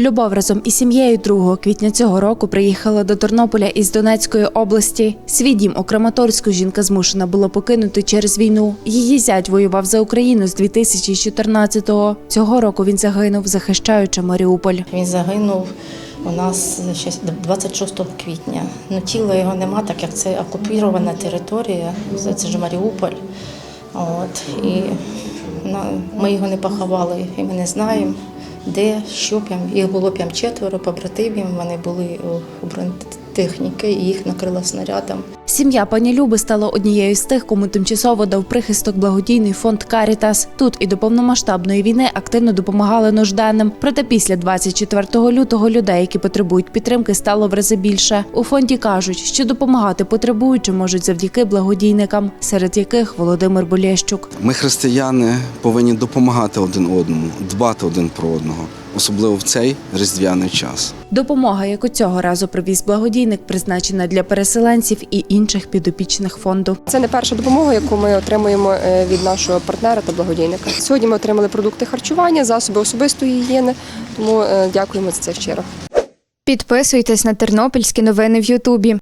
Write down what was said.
Любов разом із сім'єю 2 квітня цього року приїхала до Тернополя із Донецької області. Свій дім у Краматорську жінка змушена була покинути через війну. Її зять воював за Україну з 2014-го. Цього року він загинув, захищаючи Маріуполь. Він загинув у нас ще 26 квітня. Ну, тіла його нема, так як це окупірована територія, це ж Маріуполь. От, і ми його не поховали, і ми не знаємо, де, що прям. Їх було прям четверо побратимів, вони були у бронетехніки, і їх накрило снарядом. Сім'я пані Люби стала однією з тих, кому тимчасово дав прихисток благодійний фонд Карітас. Тут і до повномасштабної війни активно допомагали нужденним. Проте після 24 лютого людей, які потребують підтримки, стало в рази більше. У фонді кажуть, що допомагати потребуючим можуть завдяки благодійникам, серед яких Володимир Болєщук. Ми, християни, повинні допомагати один одному, дбати один про одного, особливо в цей різдвяний час. Допомога, яку цього разу привіз благодійник, призначена для переселенців і інших підопічних фонду. Це не перша допомога, яку ми отримуємо е, від нашого партнера та благодійника. Сьогодні ми отримали продукти харчування, засоби особистої гігієни, тому е, дякуємо за це щиро. Підписуйтесь на тернопільські новини в Ютубі.